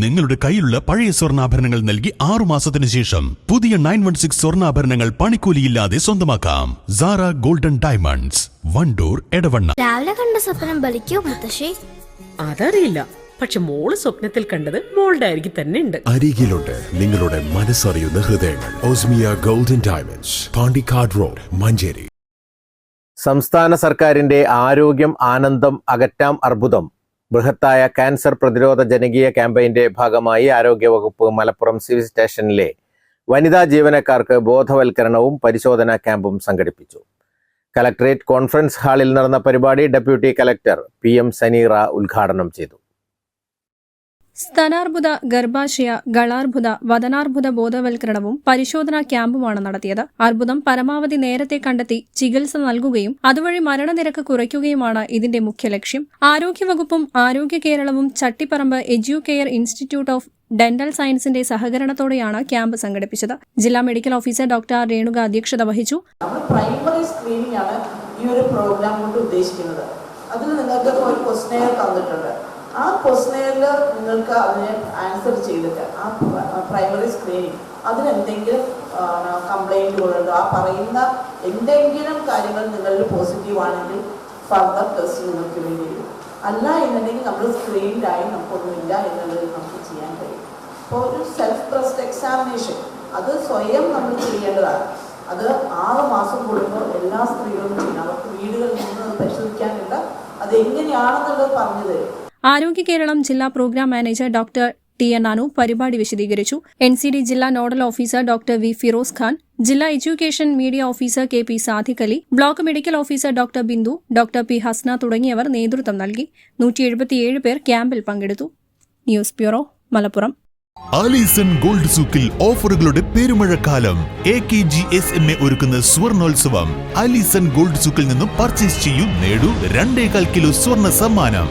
നിങ്ങളുടെ കയ്യിലുള്ള പഴയ സ്വർണാഭരണങ്ങൾ നൽകി ആറു മാസത്തിന് ശേഷം പുതിയ നയൻ വൺ സിക്സ് സ്വർണാഭരണങ്ങൾ പണിക്കൂലിയില്ലാതെ സ്വന്തമാക്കാം. Sara golden diamonds Vandoor Edavanna. രാവിലെ കണ്ട സ്വപ്നം ബലിക്കോ മുത്തശ്ശി? അതറിയില്ല. പക്ഷെ മോൾ സ്വപ്നത്തിൽ കണ്ടത് മോളുടെ അരികിൽ തന്നെ ഉണ്ട്. അരികിലുണ്ട് നിങ്ങളുടെ മനസ്സറിയുന്ന ഹൃദയങ്ങൾ. Osmia golden diamonds Pandikkad road Manjeri. സംസ്ഥാന സർക്കാരിന്റെ ആരോഗ്യം ആനന്ദം അകറ്റാം അർബുദം. ബൃഹത്തായ ക്യാൻസർ പ്രതിരോധ ജനകീയ ക്യാമ്പയിന്റെ ഭാഗമായി ആരോഗ്യവകുപ്പ് മലപ്പുറം സിവിൽ സ്റ്റേഷനിലെ വനിതാ ജീവനക്കാർക്ക് ബോധവൽക്കരണവും പരിശോധനാ ക്യാമ്പും സംഘടിപ്പിച്ചു. കലക്ടറേറ്റ് കോൺഫറൻസ് ഹാളിൽ നടന്ന പരിപാടി deputy collector P M Saneera ഉദ്ഘാടനം ചെയ്തു. സ്തനാർബുദ ഗർഭാശയ ഗളാർബുദ വതനാർബുദ ബോധവൽക്കരണവും പരിശോധനാ ക്യാമ്പുമാണ് നടത്തിയത്. അർബുദം പരമാവധി നേരത്തെ കണ്ടെത്തി ചികിത്സ നൽകുകയും അതുവഴി മരണനിരക്ക് കുറയ്ക്കുകയുമാണ് ഇതിന്റെ മുഖ്യ ലക്ഷ്യം. ആരോഗ്യവകുപ്പും ആരോഗ്യ കേരളവും Chattiparamba Educare institute of dental സയൻസിന്റെ സഹകരണത്തോടെയാണ് ക്യാമ്പ് സംഘടിപ്പിച്ചത്. ജില്ലാ മെഡിക്കൽ ഓഫീസർ ഡോക്ടർ രേണുക അധ്യക്ഷത വഹിച്ചു. പ്രൈമറി സ്ക്രീനിംഗ് ആണ് ഈ ഒരു പ്രോഗ്രാം കൊണ്ട് ഉദ്ദേശിക്കുന്നത്. അതിൽ നിങ്ങൾക്ക് ഒരു ക്വസ്റ്റനെയർ തന്നിട്ടുണ്ട്. ആ ക്വസ്റ്റനെയറിൽ നിങ്ങൾക്ക് അതിനെ ആൻസർ ചെയ്തിട്ട് ആ പ്രൈമറി സ്ക്രീനിങ് അതിനെന്തെങ്കിലും കംപ്ലൈന്റുകളുണ്ടോ ആ പറയുന്ന എന്തെങ്കിലും കാര്യങ്ങൾ നിങ്ങളിൽ പോസിറ്റീവ് ആണെങ്കിൽ ഫർദർ ടെസ്റ്റ് നിങ്ങൾക്ക് വേണ്ടി വരും. അല്ല എന്നുണ്ടെങ്കിൽ നമ്മൾ സ്ക്രീനിലായി നമുക്കൊന്നുമില്ല എന്നുള്ളത് നമുക്ക് ചെയ്യാൻ കഴിയും. അപ്പോൾ ഒരു സെൽഫ് ട്രസ്റ്റ് എക്സാമിനേഷൻ അത് സ്വയം നമ്മൾ ചെയ്യേണ്ടതാണ്. അത് ആറ് മാസം കൂടുമ്പോൾ എല്ലാ സ്ത്രീകളും ചെയ്യണം. അവർക്ക് വീടുകളിൽ നിന്ന് പരിശോധിക്കാനുള്ള അത് എങ്ങനെയാണെന്നുള്ളത് പറഞ്ഞു തരും. ആരോഗ്യ കേരളം ജില്ലാ program manager doctor T N Anu പരിപാടി വിശദീകരിച്ചു. എൻ സി ഡി ജില്ലാ nodal officer doctor V Firoz Khan ജില്ലാ education media officer K P Sadiq Ali block medical officer doctor Bindu doctor P Hasna തുടങ്ങിയവർ നേതൃത്വം നൽകി. നൂറ്റി എഴുപത്തിയേഴ് പേർ ക്യാമ്പിൽ പങ്കെടുത്തു. News bureau Malappuram. Alison gold സൂക്കിൽ ഓഫറുകളുടെ പെരുമഴക്കാലം. A K G S M A ഒരുക്കുന്ന സ്വർണോത്സവം. ആലീസൺ ഗോൾഡ് സൂക്കിൽ നിന്നും പർച്ചേസ് ചെയ്യൂ നേടൂ രണ്ടേകാൽ കിലോ സ്വർണ സമ്മാനം.